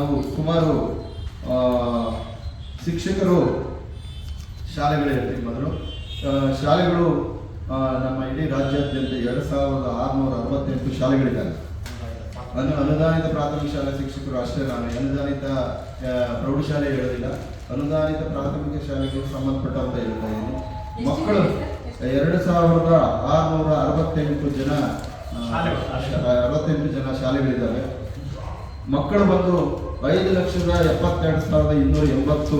ನಾವು ಸುಮಾರು ಶಿಕ್ಷಕರು ಶಾಲೆಗಳಿರ್ತೀವಿ ಮೊದಲು. ಶಾಲೆಗಳು ನಮ್ಮ ಇಡೀ ರಾಜ್ಯಾದ್ಯಂತ ಎರಡು ಸಾವಿರದ ಆರುನೂರ ಅರವತ್ತೆಂಟು ಶಾಲೆಗಳಿದ್ದಾವೆ. ಅನು ಅನುದಾನಿತ ಪ್ರಾಥಮಿಕ ಶಾಲಾ ಶಿಕ್ಷಕರು ಅಷ್ಟೇ ನಾನು ಅನುದಾನಿತ ಪ್ರೌಢಶಾಲೆ ಹೇಳೋದಿಲ್ಲ. ಅನುದಾನಿತ ಪ್ರಾಥಮಿಕ ಶಾಲೆಗೆ ಸಂಬಂಧಪಟ್ಟಂತ ಹೇಳ್ತಾ ಇದ್ದೀನಿ ಮಕ್ಕಳು ಎರಡು ಸಾವಿರದ ಆರುನೂರ ಅರವತ್ತೆಂಟು ಜನ ಶಾಲೆಗಳು. ಅರವತ್ತೆಂಟು ಜನ ಶಾಲೆಗಳಿದ್ದಾವೆ. ಮಕ್ಕಳು ಬಂದು ಐದು ಲಕ್ಷದ ಎಪ್ಪತ್ತೆರಡು ಸಾವಿರದ ಇನ್ನೂರ ಎಂಬತ್ತು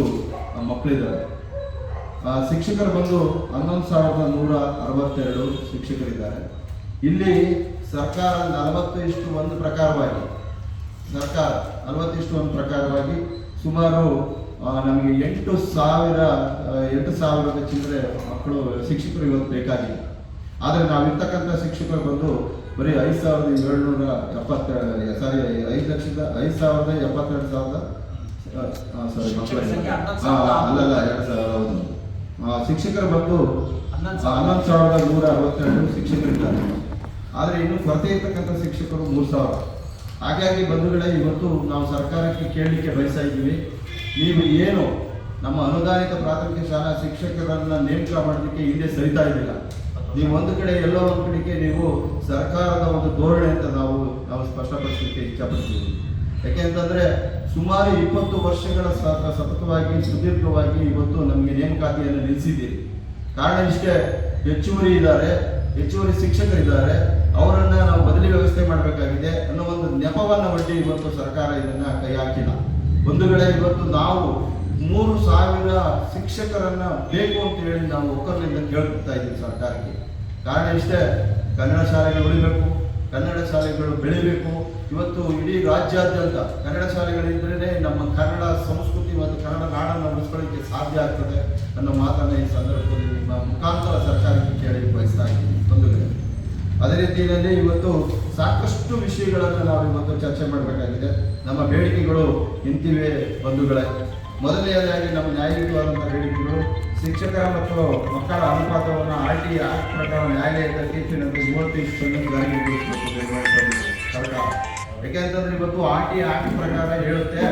ಮಕ್ಕಳಿದ್ದಾರೆ. ಶಿಕ್ಷಕರು ಬಂದು ಹನ್ನೊಂದು ಸಾವಿರದ ನೂರ ಅರವತ್ತೆರಡು ಶಿಕ್ಷಕರಿದ್ದಾರೆ. ಇಲ್ಲಿ ಸರ್ಕಾರ ನಲವತ್ತು ಇಷ್ಟು ಒಂದು ಪ್ರಕಾರವಾಗಿ, ಸರ್ಕಾರ ನಲವತ್ತು ಇಷ್ಟು ಒಂದು ಪ್ರಕಾರವಾಗಿ ಸುಮಾರು ನಮಗೆ ಎಂಟು ಸಾವಿರ ಎಂಟು ಸಾವಿರದ ಚಿಲ್ಲರೆ ಮಕ್ಕಳು, ಶಿಕ್ಷಕರು ಇವತ್ತು ಬೇಕಾಗಿಲ್ಲ ಆದರೆ ನಾವಿರ್ತಕ್ಕಂಥ ಶಿಕ್ಷಕರು ಬಂದು ಬರೀ ಐದು ಸಾವಿರದ ಏಳ್ನೂರ ಎಪ್ಪತ್ತೆರಡು ಸಾರಿ ಐದು ಲಕ್ಷದ ಐದು ಸಾವಿರದ ಎಪ್ಪತ್ತೆರಡು ಸಾವಿರದ ಸಾರಿ ಮಕ್ಕಳ. ಅಲ್ಲಲ್ಲ ಎರಡು ಸಾವಿರ ಹೌದು. ಶಿಕ್ಷಕರು ಬಂದು ಹನ್ನೊಂದು ಸಾವಿರದ ನೂರ ಅರವತ್ತೆರಡು ಶಿಕ್ಷಕರಿದ್ದಾರೆ ಆದರೆ ಇನ್ನು ಕೊರತೆ ಇರ್ತಕ್ಕಂಥ ಶಿಕ್ಷಕರು ಮೂರು ಸಾವಿರ. ಹಾಗಾಗಿ ಬಂಧುಗಳೇ ಇವತ್ತು ನಾವು ಸರ್ಕಾರಕ್ಕೆ ಕೇಳಲಿಕ್ಕೆ ಬಯಸ್ತಾ ಇದ್ದೀವಿ. ನೀವು ಏನು ನಮ್ಮ ಅನುದಾನಿತ ಪ್ರಾಥಮಿಕ ಶಾಲಾ ಶಿಕ್ಷಕರನ್ನು ನೇಮಕ ಮಾಡಲಿಕ್ಕೆ ಹಿಂದೆ ಸರಿತಾ ಇದ್ದಿಲ್ಲ ನೀವು ಒಂದು ಕಡೆ ಎಲ್ಲೋ ಒಂದು ಕಡೆಗೆ ನೀವು ಸರ್ಕಾರದ ಒಂದು ಧೋರಣೆ ಅಂತ ನಾವು ನಾವು ಸ್ಪಷ್ಟಪಡಿಸಲಿಕ್ಕೆ ಇಚ್ಛಪಡ್ತೀವಿ. ಯಾಕೆಂತಂದ್ರೆ ಸುಮಾರು ಇಪ್ಪತ್ತು ವರ್ಷಗಳ ಸತತವಾಗಿ, ಸುದೀರ್ಘವಾಗಿ ಇವತ್ತು ನಮಗೆ ನೇಮಕಾತಿಯನ್ನು ನಿಲ್ಲಿಸಿದ್ದೀರಿ ಕಾರಣ ಇಷ್ಟೇ, ಹೆಚ್ಚುವರಿ ಇದ್ದಾರೆ, ಹೆಚ್ಚುವರಿ ಶಿಕ್ಷಕರಿದ್ದಾರೆ, ಅವರನ್ನ ನಾವು ಬದಲಿ ವ್ಯವಸ್ಥೆ ಮಾಡಬೇಕಾಗಿದೆ ಅನ್ನೋ ಒಂದು ನೆಪವನ್ನು ಒಡ್ಡಿ ಇವತ್ತು ಸರ್ಕಾರ ಇದನ್ನ ಕೈ ಹಾಕಿಲ್ಲ. ಒಂದು ವೇಳೆ ಇವತ್ತು ನಾವು ಮೂರು ಸಾವಿರ ಶಿಕ್ಷಕರನ್ನ ಬೇಕು ಅಂತ ಹೇಳಿ ನಾವು ಒಕ್ಕಲಿಂದ ಕೇಳ್ತಾ ಇದ್ದೀವಿ ಸರ್ಕಾರಕ್ಕೆ. ಕಾರಣ ಇಷ್ಟೇ, ಕನ್ನಡ ಶಾಲೆಗಳು ಉಳಿಬೇಕು, ಕನ್ನಡ ಶಾಲೆಗಳು ಬೆಳಿಬೇಕು. ಇವತ್ತು ಇಡೀ ರಾಜ್ಯಾದ್ಯಂತ ಕನ್ನಡ ಶಾಲೆಗಳಿದ್ರೇ ನಮ್ಮ ಕನ್ನಡ ಸಂಸ್ಕೃತಿ ಮತ್ತು ಕನ್ನಡ ನಾಡನ್ನು ಉಳಿಸ್ಕೊಳ್ಳಿಕ್ಕೆ ಸಾಧ್ಯ ಆಗ್ತದೆ ಅನ್ನೋ ಮಾತನ್ನ ಈ ಸಂದರ್ಭದಲ್ಲಿ ನಿಮ್ಮ ಮುಖಾಂತರ ಸರ್ಕಾರಕ್ಕೆ ಕೇಳಿ ಬಯಸ್ತಾ ಇದ್ದೀನಿ. ತೊಂದರೆ ಅದೇ ರೀತಿಯಲ್ಲಿ ಇವತ್ತು ಸಾಕಷ್ಟು ವಿಷಯಗಳನ್ನು ನಾವು ಇವತ್ತು ಚರ್ಚೆ ಮಾಡಬೇಕಾಗಿದೆ. ನಮ್ಮ ಬೇಡಿಕೆಗಳು ಇಂತಿವೆ ಬಂಧುಗಳೇ. ಮೊದಲನೆಯದಾಗಿ ನಮ್ಮ ನ್ಯಾಯಯುತವಾದಂಥ ಬೇಡಿಕೆಗಳು ಶಿಕ್ಷಕರ ಮತ್ತು ಮಕ್ಕಳ ಅನುಪಾತವನ್ನು ಆರ್ ಟಿ ಆಕ್ಟ್ ಪ್ರಕಾರ ನ್ಯಾಯಾಲಯದ ತೀರ್ಪಿನಂತೆ ಮೂವತ್ತೈದು ಸೊನ್ನೆ ಸರ್ಕಾರ. ಯಾಕೆಂತಂದ್ರೆ ಇವತ್ತು ಆರ್ ಟಿ ಆಕ್ಟ್ ಪ್ರಕಾರ ಹೇಳುತ್ತೆ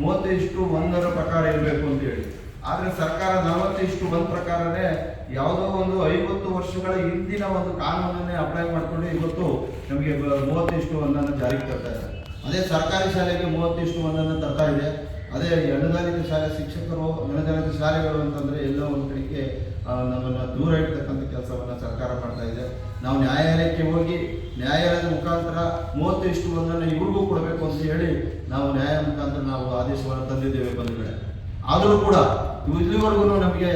ಮೂವತ್ತೈಷ್ಟು ಒಂದರ ಪ್ರಕಾರ ಇರಬೇಕು ಅಂತ ಹೇಳಿ. ಆದರೆ ಸರ್ಕಾರ ನಲವತ್ತಿಷ್ಟು ಒಂದ್ ಪ್ರಕಾರನೇ ಯಾವುದೋ ಒಂದು ಐವತ್ತು ವರ್ಷಗಳ ಹಿಂದಿನ ಒಂದು ಕಾನೂನನ್ನೇ ಅಪ್ಲೈ ಮಾಡ್ಕೊಂಡು ಇವತ್ತು ನಮಗೆ ಮೂವತ್ತಿಷ್ಟು ಒಂದನ್ನು ಜಾರಿಗೆ ತರ್ತಾ ಇದೆ ಅದೇ ಸರ್ಕಾರಿ ಶಾಲೆಗೆ ಮೂವತ್ತಿಷ್ಟು ಒಂದನ್ನು ತರ್ತಾ ಇದೆ. ಅದೇ ಅನುದಾನಿತ ಶಾಲೆ ಶಿಕ್ಷಕರು, ಅನುದಾನಿತ ಶಾಲೆಗಳು ಅಂತಂದ್ರೆ ಎಲ್ಲೋ ಒಂದು ಕಡೆಗೆ ನಮ್ಮನ್ನ ದೂರ ಇಡ್ತಕ್ಕಂಥ ಕೆಲಸವನ್ನ ಸರ್ಕಾರ ಮಾಡ್ತಾ ಇದೆ. ನಾವು ನ್ಯಾಯಾಲಯಕ್ಕೆ ಹೋಗಿ, ನ್ಯಾಯಾಲಯದ ಮುಖಾಂತರ ಮೂವತ್ತು ಇಷ್ಟು ಒಂದನ್ನು ಇವ್ರಿಗೂ ಕೊಡಬೇಕು ಅಂತ ಹೇಳಿ ನಾವು ನ್ಯಾಯ ಮುಖಾಂತರ ನಾವು ಆದೇಶವನ್ನು ತಂದಿದ್ದೇವೆ ಬಂಧುಗಳೇ. ಆದರೂ ಕೂಡ ಇಲ್ಲಿವರೆಗೂ ನಮಗೆ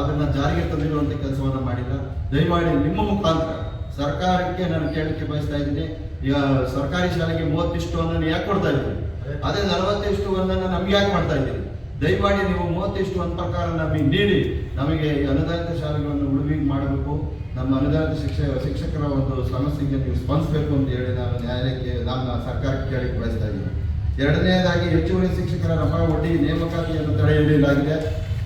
ಅದನ್ನು ಜಾರಿಗೆ ತಂದಿರುವಂತ ಕೆಲಸವನ್ನ ಮಾಡಿಲ್ಲ. ದಯಮಾಡಿ ನಿಮ್ಮ ಮುಖಾಂತರ ಸರ್ಕಾರಕ್ಕೆ ನಾನು ಕೇಳಲಿಕ್ಕೆ ಬಯಸ್ತಾ ಇದ್ದೀನಿ ಸರ್ಕಾರಿ ಶಾಲೆಗೆ ಮೂವತ್ತಿಷ್ಟು ಒಂದನ್ನು ಯಾಕೆ ಕೊಡ್ತಾ ಇದ್ದೀವಿ ಅದೇ ನಲವತ್ತಿಷ್ಟು ಒಂದನ್ನು ನಮ್ಗೆ ಯಾಕೆ ಮಾಡ್ತಾ ಇದ್ದೀರಿ? ದಯಮಾಡಿ ನೀವು ಮೂವತ್ತಿಷ್ಟು ಒಂದು ಪ್ರಕಾರ ನಮಗೆ ನೀಡಿ. ನಮಗೆ ಅನುದಾನಿತ ಶಾಲೆಗಳನ್ನು ಉಳಿವಿ ಮಾಡಬೇಕು. ನಮ್ಮ ಅನುದಾನಿತ ಶಿಕ್ಷ, ಶಿಕ್ಷಕರ ಒಂದು ಸಮಸ್ಯೆಗೆ ನೀವು ಸ್ಪಂದಿಸಬೇಕು ಅಂತ ಹೇಳಿ ನಾನು ನ್ಯಾಯಾಲಯಕ್ಕೆ ನಮ್ಮ ಸರ್ಕಾರಕ್ಕೆ ಕೇಳಿ ಬಯಸ್ತಾ ಇದ್ದೀನಿ. ಎರಡನೆಯದಾಗಿ ಹೆಚ್ಚುವರಿ ಶಿಕ್ಷಕರ ರಫಾ ಒಡ್ಡಿ ನೇಮಕಾತಿಯನ್ನು ತಡೆಯಬೇಕಾಗಿದೆ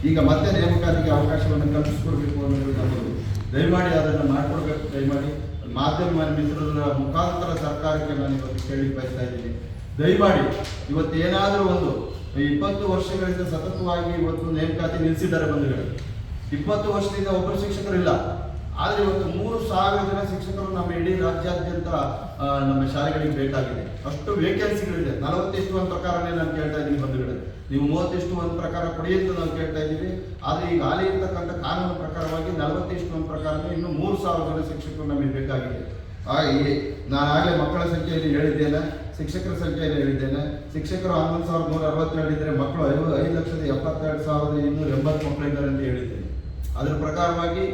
ಈಗ ಮತ್ತೆ ನೇಮಕಾತಿಗೆ ಅವಕಾಶವನ್ನು ಕಲ್ಪಿಸಿಕೊಡ್ಬೇಕು ಅನ್ನೋದು ನಮ್ಮದು. ದಯಮಾಡಿ ಅದನ್ನು ಮಾಡಿಕೊಡ್ಬೇಕು, ದಯಮಾಡಿ. ಮಾಧ್ಯಮ ಮಿತ್ರರ ಮುಖಾಂತರ ಸರ್ಕಾರಕ್ಕೆ ನಾನು ಇವತ್ತು ಕೇಳಿ ಬಯಸ್ತಾ ಇದ್ದೀನಿ. ದಯಮಾಡಿ ಇವತ್ತು ಏನಾದರೂ ಒಂದು ಇಪ್ಪತ್ತು ವರ್ಷಗಳಿಂದ ಸತತವಾಗಿ ಇವತ್ತು ನೇಮಕಾತಿ ನಿಲ್ಲಿಸಿದ್ದಾರೆ ಬಂಧುಗಳು. ಇಪ್ಪತ್ತು ವರ್ಷದಿಂದ ಒಬ್ಬರು ಶಿಕ್ಷಕರಿಲ್ಲ. ಆದರೆ ಇವತ್ತು ಮೂರು ಸಾವಿರ ಜನ ಶಿಕ್ಷಕರು ನಮ್ಮ ಇಡೀ ರಾಜ್ಯಾದ್ಯಂತ ನಮ್ಮ ಶಾಲೆಗಳಿಗೆ ಬೇಕಾಗಿದೆ. ಅಷ್ಟು ವೇಕೆನ್ಸಿಗಳಿದೆ ನಲವತ್ತೆಷ್ಟು ಒಂದು ಪ್ರಕಾರನೇ ನಾನು ಕೇಳ್ತಾ ಇದ್ದೀನಿ ಬಂಧುಗಳೇ. ನೀವು ಮೂವತ್ತಿಷ್ಟು ಒಂದು ಪ್ರಕಾರ ಕೊಡಿ ಅಂತ ನಾವು ಕೇಳ್ತಾ ಇದ್ದೀವಿ ಆದರೆ ಈಗ ಹಾಲಿ ಇರ್ತಕ್ಕಂಥ ಕಾನೂನು ಪ್ರಕಾರವಾಗಿ ನಲವತ್ತಿಷ್ಟು ಒಂದು ಪ್ರಕಾರನೇ ಇನ್ನು ಮೂರು ಸಾವಿರ ಜನ ಶಿಕ್ಷಕರು ನಮಗೆ ಬೇಕಾಗಿದೆ. ಹಾಗೆ ನಾನು ಆಗಲೇ ಮಕ್ಕಳ ಸಂಖ್ಯೆಯಲ್ಲಿ ಹೇಳಿದ್ದೇನೆ. ಶಿಕ್ಷಕರ ಸಂಖ್ಯೆಯನ್ನು ಹೇಳಿದ್ದೇನೆ. ಶಿಕ್ಷಕರು ಹನ್ನೊಂದು ಸಾವಿರದ ನೂರ ಅರವತ್ತೆರಡು ಇದ್ರೆ ಮಕ್ಕಳು ಐದು ಐದು ಲಕ್ಷದ ಎಪ್ಪತ್ತೆರಡು ಸಾವಿರದ ಇನ್ನೂರ ಎಂಬತ್ತು ಮಕ್ಕಳಿದ್ದಾರೆ ಅಂತ ಹೇಳಿದ್ದೇನೆ. ಅದರ ಪ್ರಕಾರವಾಗಿ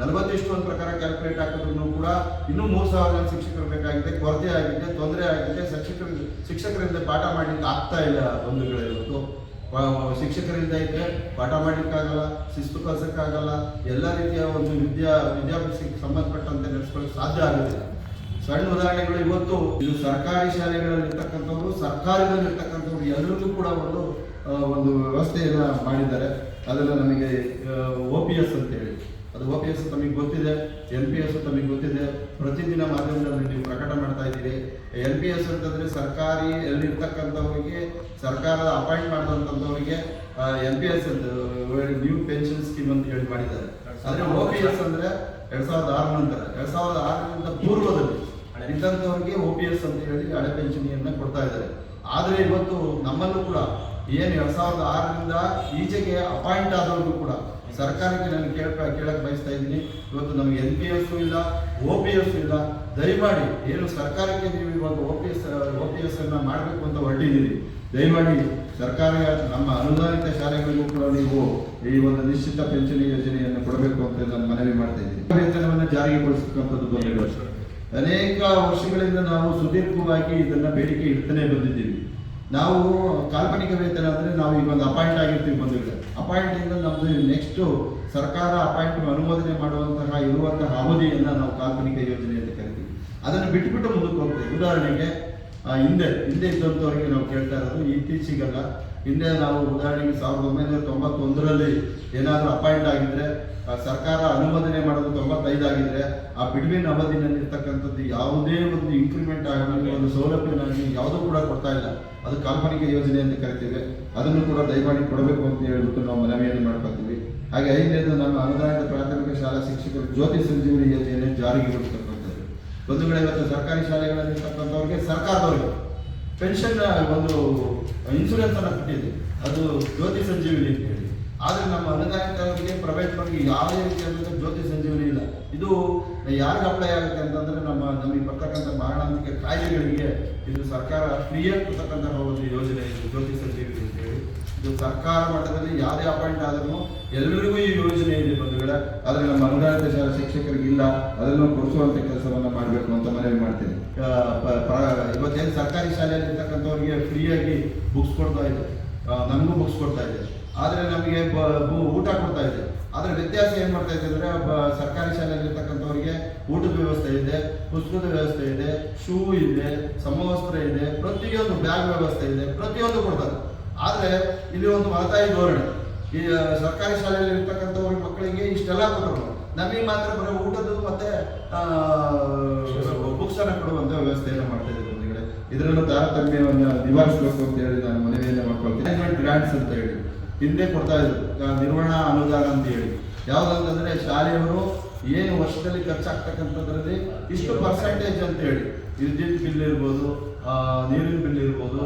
ನಲವತ್ತೆಷ್ಟು ಒಂದು ಪ್ರಕಾರ ಕ್ಯಾಲ್ಕುಲೇಟ್ ಹಾಕಿದ್ರು ಕೂಡ ಇನ್ನೂ ಮೂರು ಸಾವಿರ ಜನ ಶಿಕ್ಷಕರು ಬೇಕಾಗಿದೆ. ಕೊರತೆ ಆಗಿದೆ, ತೊಂದರೆ ಆಗಿದೆ. ಶಿಕ್ಷಕರ, ಶಿಕ್ಷಕರಿಂದ ಪಾಠ ಮಾಡಲಿಕ್ಕೆ ಆಗ್ತಾ ಇಲ್ಲ ಬಂಧುಗಳೇ ಇವತ್ತು ಶಿಕ್ಷಕರಿಂದ ಇದ್ದರೆ ಪಾಠ ಮಾಡಲಿಕ್ಕಾಗಲ್ಲ, ಶಿಸ್ತು ಕಲಿಸೋಕ್ಕಾಗಲ್ಲ. ಎಲ್ಲ ರೀತಿಯ ಒಂದು ವಿದ್ಯಾ, ವಿದ್ಯಾಭ್ಯಾಸಕ್ಕೆ ಸಂಬಂಧಪಟ್ಟಂತೆ ನಡೆಸ್ಕೊಳ್ಳಿಕ್ಕೆ ಸಾಧ್ಯ ಆಗುದಿಲ್ಲ. ಸಣ್ಣ ಉದಾಹರಣೆಗಳು ಇವತ್ತು ಇದು ಸರ್ಕಾರಿ ಶಾಲೆಗಳಲ್ಲಿ ಸರ್ಕಾರದಲ್ಲಿರ್ತಕ್ಕಂಥವ್ರು ಎಲ್ಲರಿಗೂ ಕೂಡ ಒಂದು ಒಂದು ವ್ಯವಸ್ಥೆಯನ್ನ ಮಾಡಿದ್ದಾರೆ. ಅದೆಲ್ಲ ನಮಗೆ ಒ ಪಿ ಎಸ್ ಅಂತ ಹೇಳಿ. ಅದು ಒ ಪಿ ಎಸ್ ತಮಗೆ ಗೊತ್ತಿದೆ ಎನ್ ಪಿ ಎಸ್ ತಮಗೆ ಗೊತ್ತಿದೆ. ಪ್ರತಿದಿನ ಮಾಧ್ಯಮದಲ್ಲಿ ನೀವು ಪ್ರಕಟ ಮಾಡ್ತಾ ಇದ್ದೀರಿ. ಎನ್ ಪಿ ಎಸ್ ಅಂತಂದ್ರೆ ಸರ್ಕಾರಿ ಎಲ್ಲಿರ್ತಕ್ಕಂಥವ್ರಿಗೆ ಸರ್ಕಾರದ appoint ಮಾಡಿದಂಥವ್ರಿಗೆ N P S new pension scheme ಅಂತ ಹೇಳಿ ಮಾಡಿದ್ದಾರೆ. ಆದರೆ ಒ ಪಿ ಎಸ್ ಅಂದ್ರೆ ಎರಡ್ ಸಾವಿರದ ಆರು ನಂತರ ಎರಡ್ ಸಾವಿರದ ಆರರಿಂದ ಪೂರ್ವದಲ್ಲಿ ಇದ್ದಂಥವ್ರಿಗೆ ಒ ಪಿ ಎಸ್ ಅಂತ ಹೇಳಿ ಹಳೆ ಪೆನ್ಷನಿಯನ್ನ ಕೊಡ್ತಾ ಇದ್ದಾರೆ. ಆದರೆ ಇವತ್ತು ನಮ್ಮಲ್ಲೂ ಕೂಡ ಏನು ಎರಡ್ ಸಾವಿರದ ಆರರಿಂದ ಈಚೆಗೆ ಅಪಾಯಿಂಟ್ ಆದವ್ರಿಗೂ ಕೂಡ ಸರ್ಕಾರಕ್ಕೆ ನಾನು ಕೇಳ ಕೇಳಕ್ಕೆ ಬಯಸ್ತಾ ಇದ್ದೀನಿ. ಇವತ್ತು ನಮಗೆ ಎನ್ ಪಿ ಎಸ್ ಇಲ್ಲ ಒ ಪಿ ಎಸ್ ಇಲ್ಲ. ದಯಮಾಡಿ ಏನು ಸರ್ಕಾರಕ್ಕೆ ನೀವು ಇವಾಗ O P S O P S ಅನ್ನ ಮಾಡಬೇಕು ಅಂತ ಹೊರಟಿದ್ದೀರಿ. ದಯಮಾಡಿ ಸರ್ಕಾರ, ನಮ್ಮ ಅನುದಾನಿತ ಶಾಲೆಗಳಿಗೂ ಕೂಡ ನೀವು ಈ ಒಂದು ನಿಶ್ಚಿತ ಪೆನ್ಷನ್ ಯೋಜನೆಯನ್ನು ಕೊಡಬೇಕು ಅಂತ ನಾನು ಮನವಿ ಮಾಡ್ತಾ ಇದ್ದೀನಿ. ವೇತನವನ್ನು ಜಾರಿಗೆಗೊಳಿಸತಕ್ಕಂಥದ್ದು ಬಂದಿರುವ ಬಂದಿದೆ. ಅನೇಕ ವರ್ಷಗಳಿಂದ ನಾವು ಸುದೀರ್ಘವಾಗಿ ಇದನ್ನ ಬೇಡಿಕೆ ಇಡ್ತಾನೆ ಬಂದಿದ್ದೀವಿ. ನಾವು ಕಾಲ್ಪನಿಕ ವೇತನ ಅಂದ್ರೆ ನಾವು ಈಗ ಒಂದು ಅಪಾಯಿಂಟ್ ಆಗಿರ್ತೀವಿ ಬಂದಿದ್ದೆ ಅಪಾಯಿಂಟ್ ಇಂದ ನಮ್ದು ನೆಕ್ಸ್ಟ್ ಸರ್ಕಾರ ಅಪಾಯಿಂಟ್ ಅನುಮೋದನೆ ಮಾಡುವಂತಹ ಇರುವಂತಹ ಅವಧಿಯನ್ನ ನಾವು ಕಾಲ್ಪನಿಕ ಯೋಜನೆ ಅಂತ ಕರಿತೀವಿ. ಅದನ್ನು ಬಿಟ್ಟುಬಿಟ್ಟು ಮುಂದಕ್ಕೆ ಹೋಗ್ತೀವಿ. ಉದಾಹರಣೆಗೆ ಹಿಂದೆ ಹಿಂದೆ ಇದ್ದಂಥವ್ರಿಗೆ ನಾವು ಕೇಳ್ತಾ ಇರೋದು, ಇತ್ತೀಚೆಗಲ್ಲ, ಹಿಂದೆ ನಾವು ಉದಾಹರಣೆಗೆ ಸಾವಿರದ ಒಂಬೈನೂರ ತೊಂಬತ್ತೊಂದರಲ್ಲಿ ಏನಾದರೂ ಅಪಾಯಿಂಟ್ ಆಗಿದ್ರೆ ಸರ್ಕಾರ ಅನುಮೋದನೆ ಮಾಡೋದು ತೊಂಬತ್ತೈದು ಆಗಿದ್ರೆ, ಆ ಬಿಡುವಿನ ಅವಧಿನಲ್ಲಿರ್ತಕ್ಕಂಥದ್ದು ಯಾವುದೇ ಒಂದು ಇಂಕ್ರಿಮೆಂಟ್ ಆಗಲಿ, ಒಂದು ಸೌಲಭ್ಯನಾಗಿ ಯಾವುದೂ ಕೂಡ ಕೊಡ್ತಾ ಇಲ್ಲ. ಅದು ಕಾಲ್ಪನಿಕ ಯೋಜನೆ ಅಂತ ಕರಿತೀವಿ. ಅದನ್ನು ಕೂಡ ದಯಮಾಡಿ ಕೊಡಬೇಕು ಅಂತ ಹೇಳ್ಬಿಟ್ಟು ನಾವು ಮನವಿಯನ್ನು ಮಾಡ್ಕೊತೀವಿ. ಹಾಗೆ ಐದನೇದು ನಮ್ಮ ಅನುದಾನಿತ ಪ್ರಾಥಮಿಕ ಶಾಲಾ ಶಿಕ್ಷಕರು ಜ್ಯೋತಿ ಸಂಜೀವನಿ ಯೋಜನೆ ಜಾರಿಗೆ ಬರ್ತಕ್ಕಂಥದ್ದು. ಒಂದು ಕಡೆ ಇವತ್ತು ಸರ್ಕಾರಿ ಶಾಲೆಗಳಲ್ಲಿ ಇರ್ತಕ್ಕಂಥವ್ರಿಗೆ ಸರ್ಕಾರದವ್ರಿಗೆ ಪೆನ್ಷನ್ ಒಂದು ಇನ್ಸೂರೆನ್ಸ್ ಅನ್ನ ಕೊಟ್ಟಿದೆ. ಅದು ಜ್ಯೋತಿ ಸಂಜೀವಿನಿ ಅಂತ ಹೇಳಿ. ಆದರೆ ನಮ್ಮ ಅನುದಾನಿತವರಿಗೆ ಪ್ರೈವೇಟ್ ಬಗ್ಗೆ ಯಾವುದೇ ರೀತಿಯಾದಂಥ ಜ್ಯೋತಿ ಸಂಜೀವಿನಿ ಇಲ್ಲ. ಇದು ಯಾರಿಗೆ ಅಪ್ಲೈ ಆಗುತ್ತೆ ಅಂತಂದ್ರೆ ನಮ್ಮ, ನಮಗೆ ಬರ್ತಕ್ಕಂಥ ಮಾರಣಾಂತಿಕ ಕಾಯಿಲೆಗಳಿಗೆ ಇದು ಸರ್ಕಾರ ಫ್ರೀಯಾಗಿ ಕೊಡ್ತಕ್ಕಂತಹ ಒಂದು ಯೋಜನೆ ಇದು ಜ್ಯೋತಿ ಸಂಜೀವಿನಿ ಅಂತ ಹೇಳಿ. ಇದು ಸರ್ಕಾರ ಮಟ್ಟದಲ್ಲಿ ಯಾರೇ ಅಪಾಯಿಂಟ್ ಆದ್ರೂ ಎಲ್ಲರಿಗೂ ಈ ಯೋಜನೆ ಇದೆ ಬಂಧುಗಳ. ಆದರೆ ನಮ್ಮ ಅನುದಾನಿತ ಶಾಲಾ ಶಿಕ್ಷಕರಿಗೆ ಇಲ್ಲ ಅದನ್ನು ಕೊಡಿಸುವಂತ ಕೆಲಸವನ್ನ ಮಾಡಬೇಕು ಅಂತ ಮನವಿ ಮಾಡ್ತೇನೆ. ಇವತ್ತೇನು ಸರ್ಕಾರಿ ಶಾಲೆಯಲ್ಲಿ ಇರ್ತಕ್ಕಂಥವ್ರಿಗೆ ಫ್ರೀಯಾಗಿ ಬುಕ್ಸ್ ಕೊಡ್ತಾ ಇದೆ. ನಮಗೂ ಬುಕ್ಸ್ ಕೊಡ್ತಾ ಇದೆ. ಆದರೆ ನಮಗೆ ಊಟ ಕೊಡ್ತಾ ಇದೆ. ಆದರೆ ವ್ಯತ್ಯಾಸ ಏನು ಮಾಡ್ತಾ ಇದೆ ಅಂದ್ರೆ ಸರ್ಕಾರಿ ಶಾಲೆಯಲ್ಲಿ ಇರ್ತಕ್ಕಂಥವ್ರಿಗೆ ಊಟದ ವ್ಯವಸ್ಥೆ ಇದೆ, ಪುಸ್ತಕದ ವ್ಯವಸ್ಥೆ ಇದೆ, ಶೂ ಇದೆ, ಸಮವಸ್ತ್ರ ಇದೆ, ಪ್ರತಿಯೊಂದು ಬ್ಯಾಗ್ ವ್ಯವಸ್ಥೆ ಇದೆ, ಪ್ರತಿಯೊಂದು ಕೊಡ್ತಾರೆ. ಆದ್ರೆ ಇಲ್ಲಿ ಒಂದು ಮಹತಾಯಿ ಧೋರಣೆ. ಈ ಸರ್ಕಾರಿ ಶಾಲೆಯಲ್ಲಿ ಇರ್ತಕ್ಕಂಥವ್ರ ಮಕ್ಕಳಿಗೆ ಇಷ್ಟೆಲ್ಲ ಕೊಟ್ಟರು ನಮಗೆ ಮಾತ್ರ ಬರೀ ಊಟದ್ದು ಮತ್ತೆ ಬುಕ್ಸ್ ಅನ್ನ ಕೊಡುವಂತ ವ್ಯವಸ್ಥೆಯನ್ನು ಮಾಡ್ತಾ ಇದ್ದಾರೆ ಮನೆಗಳೇ ಇದರಲ್ಲೂ ತಾರತಮ್ಯವನ್ನು ನಿವಾರಿಸಬೇಕು ಅಂತ ಹೇಳಿ ನಾನು ಮನವಿಯನ್ನು ಮಾಡ್ಕೊಳ್ತೀನಿ. ಗ್ರಾಂಟ್ಸ್ ಅಂತ ಹೇಳಿ. ಹಿಂದೆ ಕೊಡ್ತಾ ಇದ್ರು. ನಿರ್ವಹಣಾ ಅನುದಾನ ಅಂತ ಹೇಳಿ. ಯಾವ್ದಂತಂದ್ರೆ ಶಾಲೆಯವರು ಏನು ವರ್ಷದಲ್ಲಿ ಖರ್ಚಾಗ್ತಕ್ಕಂಥದ್ರಲ್ಲಿ ಇಷ್ಟು ಪರ್ಸೆಂಟೇಜ್ ಅಂತ ಹೇಳಿ. ವಿದ್ಯುತ್ ಬಿಲ್ ಇರ್ಬೋದು ನೀರಿನ ಬಿಲ್ ಇರ್ಬೋದು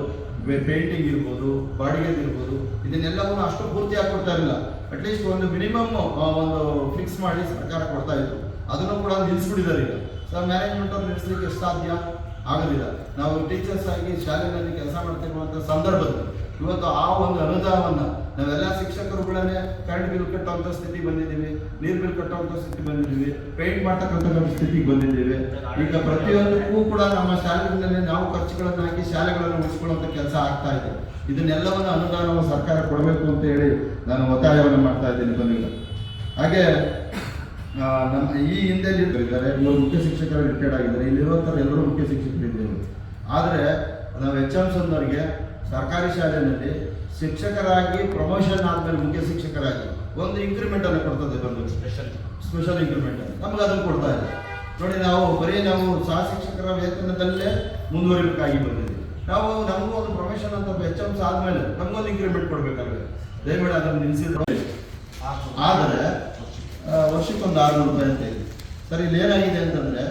ಪೇಂಟಿಂಗ್ ಇರ್ಬೋದು ಬಾಡಿಗೆ ಇರ್ಬೋದು, ಇದನ್ನೆಲ್ಲವನ್ನು ಅಷ್ಟು ಪೂರ್ತಿಯಾಗಿ ಕೊಡ್ತಾ ಇರಲಿಲ್ಲ. ಅಟ್ಲೀಸ್ಟ್ ಒಂದು ಮಿನಿಮಮ್ ಒಂದು ಫಿಕ್ಸ್ ಮಾಡಿ ಸರ್ಕಾರ ಕೊಡ್ತಾ ಇತ್ತು ಅದನ್ನು ಕೂಡ ನಿಲ್ಲಿಸ್ಬಿಟ್ಟಿದ್ದಾರೆ ಈಗ. ಸೊ ಮ್ಯಾನೇಜ್ಮೆಂಟ್ ಅವ್ರು ನಿಲ್ಲಿಸ್ಲಿಕ್ಕೆ ಸಾಧ್ಯ ಆಗೋದಿಲ್ಲ ನಾವು ಟೀಚರ್ಸ್ ಆಗಿ ಶಾಲೆಯಲ್ಲಿ ಕೆಲಸ ಮಾಡ್ತಿರುವಂಥ ಸಂದರ್ಭದಲ್ಲಿ ಇವತ್ತು ಆ ಒಂದು ಅನುದಾನವನ್ನ ನಾವೆಲ್ಲ ಶಿಕ್ಷಕರುಗಳನ್ನೇ ಕರೆಂಟ್ ಬಿಲ್ ಕಟ್ಟುವಂಥ ಸ್ಥಿತಿ ಬಂದಿದ್ದೀವಿ, ನೀರ್ ಬಿಲ್ ಕಟ್ಟುವಂಥ ಸ್ಥಿತಿ ಬಂದಿದ್ದೀವಿ ಪೇಂಟ್ ಮಾಡ್ತಕ್ಕಂಥ ಸ್ಥಿತಿಗೆ ಬಂದಿದ್ದೇವೆ. ಈಗ ಪ್ರತಿಯೊಂದಕ್ಕೂ ಕೂಡ ನಮ್ಮ ಶಾಲೆಗಳಲ್ಲಿ ನಾವು ಖರ್ಚುಗಳನ್ನು ಹಾಕಿ ಶಾಲೆಗಳನ್ನು ಉಳಿಸ್ಕೊಳ್ಳುವಂಥ ಕೆಲಸ ಆಗ್ತಾ ಇದೆ. ಇದನ್ನೆಲ್ಲವನ್ನು ಅನುದಾನವನ್ನು ಸರ್ಕಾರ ಕೊಡಬೇಕು ಅಂತ ಹೇಳಿ ನಾನು ಒತ್ತಾಯವನ್ನು ಮಾಡ್ತಾ ಇದ್ದೀನಿ ಬಂದಿಲ್ಲ ಹಾಗೆ ನಮ್ಮ ಈ ಹಿಂದೆ ಇದ್ದಾರೆ, ಇವರು ಮುಖ್ಯ ಶಿಕ್ಷಕರು ರಿಟೈರ್ಡ್ ಆಗಿದ್ದಾರೆ. ಇಲ್ಲಿರುವಂತ ಎಲ್ಲರೂ ಮುಖ್ಯ ಶಿಕ್ಷಕರು ಇದ್ದೇವೆ ಆದರೆ, ನಾವು ಎಚ್ ಎಂ ಸನ್ನವರಿಗೆ ಸರ್ಕಾರಿ ಶಾಲೆಯಲ್ಲಿ ಶಿಕ್ಷಕರಾಗಿ ಪ್ರಮೋಷನ್ ಆದಮೇಲೆ ಮುಖ್ಯ ಶಿಕ್ಷಕರಾಗಿ ಒಂದು ಇಂಕ್ರಿಮೆಂಟ್ ಅನ್ನು ಕೊಡ್ತದೆ ಬಂದು ಸ್ಪೆಷಲ್ ಸ್ಪೆಷಲ್ ಇಂಕ್ರಿಮೆಂಟ್ ನಮ್ಗೆ ಅದನ್ನು ಕೊಡ್ತಾ ಇದೆ ನೋಡಿ, ನಾವು ಬರೀ ನಾವು ಸಹ ಶಿಕ್ಷಕರ ವೇತನದಲ್ಲೇ ಮುಂದುವರಿಬೇಕಾಗಿ ಬಂದಿದ್ದೀವಿ ನಾವು ನಮಗೂ ಒಂದು ಪ್ರೊಫೆಷನ್ ಅಂತ ಎಂ ಆದ್ಮೇಲೆ ನಮಗೊಂದು ಇಂಕ್ರಿಮೆಂಟ್ ಕೊಡ್ಬೇಕಲ್ವೇ ದಯವಿಟ್ಟು ಅದನ್ನು ನಿಲ್ಲಿಸಿದ್ರೆ ಆದರೆ ವರ್ಷಕ್ಕೊಂದು ಆರುನೂರು ರೂಪಾಯಿ ಅಂತ ಇದೆ. ಸರ್, ಇಲ್ಲಿ ಏನಾಗಿದೆ ಅಂತಂದ್ರೆ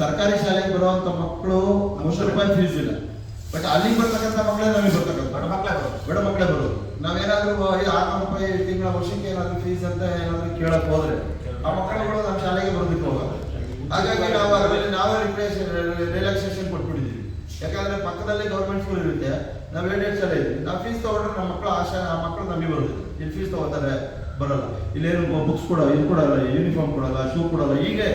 ಸರ್ಕಾರಿ ಶಾಲೆಗೆ ಬರುವಂತ ಮಕ್ಕಳು ಮೂವತ್ತು ರೂಪಾಯಿ ಫೀಸ್ ಇಲ್ಲ. ಬಟ್ ಅಲ್ಲಿಗೆ ಬರ್ತಕ್ಕಂಥ ಮಕ್ಕಳೇ ನಮಗೆ ಬರ್ತಕ್ಕಂಥ. ಬಡ ಮಕ್ಕಳೇ ಬರೋದು. ಬಡ ಮಕ್ಕಳೇ ಬರೋದು. ನಾವೇನಾದ್ರೂ ಐದು ಆರ್ನೂರು ರೂಪಾಯಿ ತಿಂಗಳ ವರ್ಷಕ್ಕೆ ಏನಾದ್ರೂ ಫೀಸ್ ಅಂತ ಏನಾದ್ರೂ ಕೇಳಕ್ ಹೋದ್ರೆ ಆ ಮಕ್ಕಳುಗಳು ನಮ್ಮ ಶಾಲೆಗೆ ಬರೋದಕ್ಕೆ ಹೋಗಲ್ಲ ಹಾಗಾಗಿ ನಾವು ಅದರಲ್ಲಿ ನಾವೇ ರಿಪ್ಲೇಷನ್ ರಿಲ್ಯಾಕ್ಸೇಷನ್ ಕೊಟ್ಬಿಟ್ಟಿದ್ದೀವಿ. ಯಾಕಂದ್ರೆ ಪಕ್ಕದಲ್ಲಿ ಗೌರ್ಮೆಂಟ್ ಸ್ಕೂಲ್ ಇರುತ್ತೆ. ನಾವು ಏಡೆಡ್ ಶಾಲೆ ಇದ್ದೀವಿ. ನಾವು ಫೀಸ್ ತಗೊಂಡ್ರೆ ನಮ್ಮ ಮಕ್ಕಳು ಆ ಶಾ ಆ ಮಕ್ಕಳು ನಮಗೆ ಬರೋದು ಇಲ್ಲಿ ಫೀಸ್ ತಗೋತಾರೆ ಬರಲ್ಲ. ಇಲ್ಲೇನು ಬುಕ್ಸ್ ಕೊಡಲ್ಲ ಇದು ಕೊಡಲ್ಲ ಯೂನಿಫಾರ್ಮ್ ಕೊಡಲ್ಲ ಶೂ ಕೊಡಲ್ಲ. ಹೀಗೆ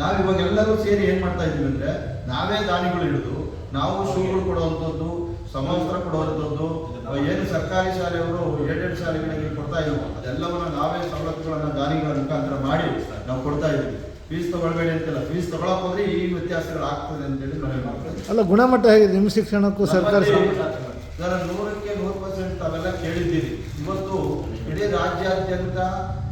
ನಾವು ಇವಾಗ ಎಲ್ಲರೂ ಸೇರಿ ಏನ್ ಮಾಡ್ತಾ ಇದೀವಿ ಅಂದ್ರೆ ನಾವೇ ದಾನಿಗಳು ಹಿಡಿದು ನಾವು ಶೂಗಳು ಕೊಡುವಂಥದ್ದು ಸಮವಸ್ತ್ರ ಕೊಡುವಂಥದ್ದು ಏನು ಸರ್ಕಾರಿ ಶಾಲೆಯವರು ಏಡೆಡ್ ಶಾಲೆಗಳಿಗೆ ಕೊಡ್ತಾ ಇದ್ರು ಅದೆಲ್ಲವನ್ನ ನಾವೇ ಸವಲತ್ತುಗಳನ್ನ ದಾನಿಗಳ ಮುಖಾಂತರ ಮಾಡಿ ನಾವು ಕೊಡ್ತಾ ಇದ್ವಿ ಫೀಸ್ ತಗೊಳ್ಬೇಡಿ ಅಂತಿಲ್ಲ ಫೀಸ್ ತಗೊಳಕ್ ಹೋದ್ರೆ ಈ ವ್ಯತ್ಯಾಸಗಳು ಆಗ್ತದೆ ಅಂತ ಹೇಳಿ ಮನವಿ ಮಾಡ್ತಾರೆ ಅಲ್ಲ ಗುಣಮಟ್ಟ ಹೇಗೆ? ನಿಮ್ಮ ಶಿಕ್ಷಣಕ್ಕೂ ಸರ್ಕಾರಿ ಸರ್ ನೂರಕ್ಕೆ ನೂರು ಪರ್ಸೆಂಟ್ ತಾವೆಲ್ಲ ಕೇಳಿದ್ದೀರಿ. ಇವತ್ತು ಇಡೀ ರಾಜ್ಯಾದ್ಯಂತ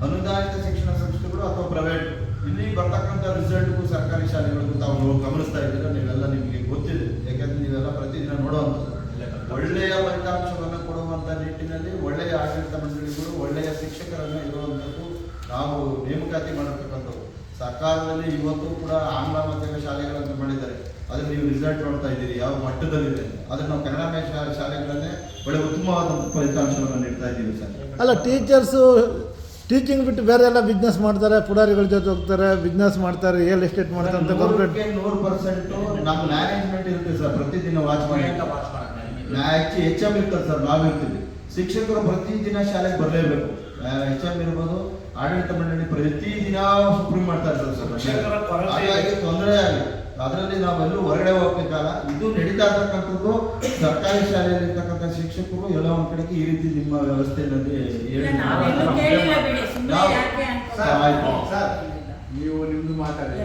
ಅನುದಾನಿತ ಶಿಕ್ಷಣ ಸಂಸ್ಥೆಗಳು ಅಥವಾ ಪ್ರೈವೇಟ್ ಇಲ್ಲಿ ಬರ್ತಕ್ಕಂಥ ರಿಸಲ್ಟ್ಗೂ ಸರ್ಕಾರಿ ಶಾಲೆಗಳಿಗೂ ತಾವು ನೀವು ಗಮನಿಸ್ತಾ ಇದ್ದೀರಾ? ನೀವೆಲ್ಲ ನಿಮಗೆ ಗೊತ್ತಿದೆ ಯಾಕಂದ್ರೆ ನೀವೆಲ್ಲ ಪ್ರತಿದಿನ ನೋಡುವಂಥದ್ದು. ಒಳ್ಳೆಯ ಫಲಿತಾಂಶವನ್ನು ಕೊಡುವಂಥ ನಿಟ್ಟಿನಲ್ಲಿ ಒಳ್ಳೆಯ ಆಡಳಿತ ಮಂಡಳಿಗಳು, ಒಳ್ಳೆಯ ಶಿಕ್ಷಕರನ್ನು ಇರುವಂಥದ್ದು ನಾವು ನೇಮಕಾತಿ ಮಾಡಿರ್ತಕ್ಕಂಥದ್ದು ಸರ್ಕಾರದಲ್ಲಿ ಇವತ್ತು ಕೂಡ ಆಂಗ್ಲ ಮಾಧ್ಯಮ ಶಾಲೆಗಳನ್ನು ಮಾಡಿದ್ದಾರೆ. ಅದನ್ನು ನೀವು ರಿಸಲ್ಟ್ ನೋಡ್ತಾ ಇದ್ದೀರಿ, ಯಾವ ಮಟ್ಟದಲ್ಲಿದೆ. ಆದರೆ ನಾವು ಕನ್ನಡ ಶಾಲೆಗಳನ್ನೇ ಒಳ್ಳೆ ಉತ್ತಮವಾದಂಥ ಫಲಿತಾಂಶವನ್ನು ನೀಡ್ತಾ ಇದ್ದೀವಿ ಸರ್. ಅಲ್ಲ ಟೀಚರ್ಸು ಟೀಚಿಂಗ್ ಬಿಟ್ಟು ಬೇರೆ ಎಲ್ಲ ಬಿಸ್ನೆಸ್ ಮಾಡ್ತಾರೆ ಪುಡಾರಿಗಳ ಜೊತೆ ಹೋಗ್ತಾರೆ ಬಿಸ್ನೆಸ್ ಮಾಡ್ತಾರೆ ರಿಯಲ್ ಎಸ್ಟೇಟ್ ಮಾಡ್ತಾರೆ ಅಂತ ಕಂಪ್ಲೇಂಟ್ ನೂರು ಪರ್ಸೆಂಟ್ ನಮ್ಮ ಮ್ಯಾನೇಜ್ಮೆಂಟ್ ಇರುತ್ತೆ ಸರ್ ಪ್ರತಿದಿನ ವಾಚ್ ಮಾಡಿ. ಹೆಚ್ಚು ಎಚ್ ಎಂ ಇರ್ತಾರೆ ಸರ್ ನಾವು ಇರ್ತೀವಿ ಶಿಕ್ಷಕರು ಪ್ರತಿದಿನ ಶಾಲೆಗೆ ಬರಲೇಬೇಕು. ಎಚ್ ಎಂ ಇರ್ಬೋದು ಆಡಳಿತ ಮಂಡಳಿ ಪ್ರತಿದಿನ ಸುಪ್ರೀಂ ಮಾಡ್ತಾರೆ ಸರ್. ಹಾಗಾಗಿ ತೊಂದರೆ ಆಗಲಿ. ಅದರಲ್ಲಿ ನಾವೆಲ್ಲೂ ಹೊರಗಡೆ ಹೋಗ್ಬೇಕಲ್ಲ ಇದು ನಡೀತಾ ಇರ್ತಕ್ಕಂಥದ್ದು ಸರ್ಕಾರಿ ಶಾಲೆಯಲ್ಲಿ ಇರ್ತಕ್ಕಂಥ ಶಿಕ್ಷಕರು ಎಲ್ಲ ಒಂದ್ ಕಡೆಗೆ ಈ ರೀತಿ ನಿಮ್ಮ ವ್ಯವಸ್ಥೆಯಲ್ಲಿ ಸುಮ್ಮನೆ ಯಾಕೆ ನೀವು ನಿಮ್ದು ಮಾತಾಡಿ.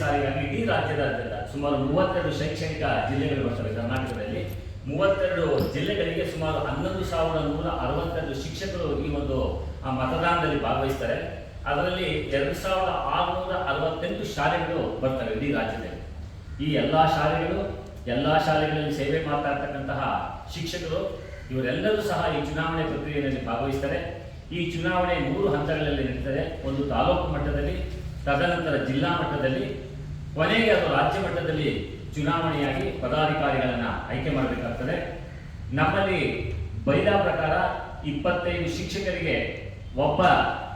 ಸಾರಿಗಾಗಿ ಇಡೀ ರಾಜ್ಯದಾದ್ಯಂತ ಸುಮಾರು ಮೂವತ್ತೆರಡು ಶೈಕ್ಷಣಿಕ ಜಿಲ್ಲೆಗಳು ಬರ್ತವೆ ಕರ್ನಾಟಕದಲ್ಲಿ. ಮೂವತ್ತೆರಡು ಜಿಲ್ಲೆಗಳಿಗೆ ಸುಮಾರು ಹನ್ನೊಂದು ಸಾವಿರದ ನೂರ ಅರವತ್ತೆರಡು ಶಿಕ್ಷಕರು ಈ ಒಂದು ಆ, ಮತದಾನದಲ್ಲಿ ಭಾಗವಹಿಸ್ತಾರೆ. ಅದರಲ್ಲಿ ಎರಡು ಸಾವಿರದ ಆರುನೂರ ಅರವತ್ತೆಂಟು ಶಾಲೆಗಳು ಬರ್ತವೆ ಇಡೀ ರಾಜ್ಯದಲ್ಲಿ. ಈ ಎಲ್ಲಾ ಶಾಲೆಗಳು ಎಲ್ಲಾ ಶಾಲೆಗಳಲ್ಲಿ ಸೇವೆ ಮಾಡ್ತಾ ಇರ್ತಕ್ಕಂತಹ ಶಿಕ್ಷಕರು ಇವರೆಲ್ಲರೂ ಸಹ ಈ ಚುನಾವಣೆ ಪ್ರಕ್ರಿಯೆಯಲ್ಲಿ ಭಾಗವಹಿಸ್ತಾರೆ. ಈ ಚುನಾವಣೆ ಮೂರು ಹಂತಗಳಲ್ಲಿ ನಡೀತದೆ. ಒಂದು ತಾಲೂಕು ಮಟ್ಟದಲ್ಲಿ, ತದನಂತರ ಜಿಲ್ಲಾ ಮಟ್ಟದಲ್ಲಿ, ಕೊನೆಗೆ ಅದು ರಾಜ್ಯ ಮಟ್ಟದಲ್ಲಿ ಚುನಾವಣೆಯಾಗಿ ಪದಾಧಿಕಾರಿಗಳನ್ನು ಆಯ್ಕೆ ಮಾಡಬೇಕಾಗ್ತದೆ. ನಮ್ಮಲ್ಲಿ ಬೈದ ಪ್ರಕಾರ ಇಪ್ಪತ್ತೈದು ಶಿಕ್ಷಕರಿಗೆ ಒಬ್ಬ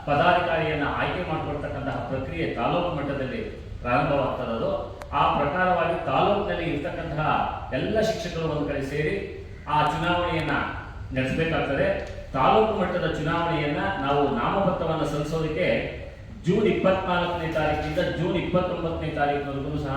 ಪದಾಧಿಕಾರಿಯನ್ನು ಆಯ್ಕೆ ಮಾಡಿಕೊಳ್ತಕ್ಕಂತಹ ಪ್ರಕ್ರಿಯೆ ತಾಲೂಕು ಮಟ್ಟದಲ್ಲಿ ಪ್ರಾರಂಭವಾಗ್ತದದು ಆ ಪ್ರಕಾರವಾಗಿ ತಾಲೂಕಿನಲ್ಲಿ ಇರ್ತಕ್ಕಂತಹ ಎಲ್ಲ ಶಿಕ್ಷಕರು ಒಂದು ಕಡೆ ಸೇರಿ ಆ ಚುನಾವಣೆಯನ್ನ ನಡೆಸಬೇಕಾಗ್ತದೆ. ತಾಲೂಕು ಮಟ್ಟದ ಚುನಾವಣೆಯನ್ನ ನಾವು ನಾಮಪತ್ರವನ್ನು ಸಲ್ಲಿಸೋದಕ್ಕೆ ಜೂನ್ ಇಪ್ಪತ್ನಾಲ್ಕನೇ ತಾರೀಕಿನಿಂದ ಜೂನ್ ಇಪ್ಪತ್ತೊಂಬತ್ತನೇ ತಾರೀಕಿನವರೆಗೂ ಸಹ